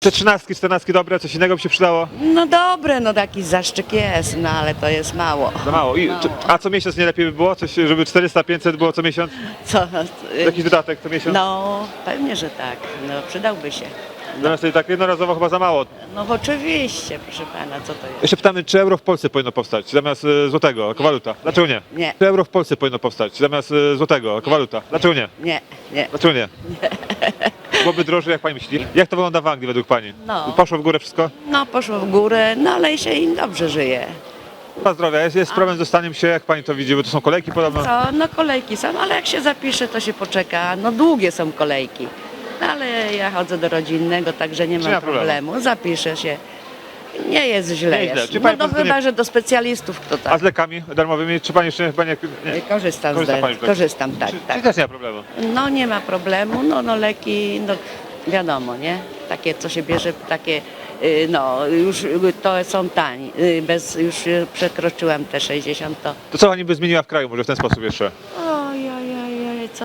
Te trzynastki, czternastki dobre, coś innego by się przydało? No dobre, no taki zaszczyk jest, no ale to jest mało. Za mało. I, czy, a co miesiąc nie lepiej by było? Coś, żeby 400, 500 było co miesiąc? Co? Jakiś dodatek co miesiąc? No, pewnie, że tak. No, przydałby się. Zamiast sobie tak jednorazowo chyba za mało. No oczywiście, proszę pana, co to jest? Jeszcze pytamy, czy euro w Polsce powinno powstać zamiast e, złotego, jako waluta? Dlaczego nie? Nie. Czy euro w Polsce powinno powstać zamiast e, złotego, jako waluta? Dlaczego nie? Nie, nie. Dlaczego nie? Byłoby drożej, jak pani myśli? Jak to wygląda w Anglii według pani? No. Poszło w górę wszystko? No poszło w górę, no ale się im dobrze żyje. Zdrowia, jest, jest problem z dostaniem się, jak pani to widzi, bo to są kolejki podobno. Co? No kolejki są, ale jak się zapisze, to się poczeka. No długie są kolejki. No ale ja chodzę do rodzinnego, także nie nie ma problemu? problemu. Zapiszę się. Nie jest źle. Nie jest źle. Jest. Czy No pani prostu chyba, że do specjalistów kto A tak. z lekami darmowymi, czy pani jeszcze chyba nie... nie. Korzystam, Korzysta z pani leków? korzystam, tak, Czy, tak. czy też nie ma problemu? No nie ma problemu, no, no leki, no wiadomo, nie? Takie, co się bierze, takie, y, no już y, to są tanie, y, bez, już y, przekroczyłam te 60, to To co pani by zmieniła w kraju może w ten sposób jeszcze? o,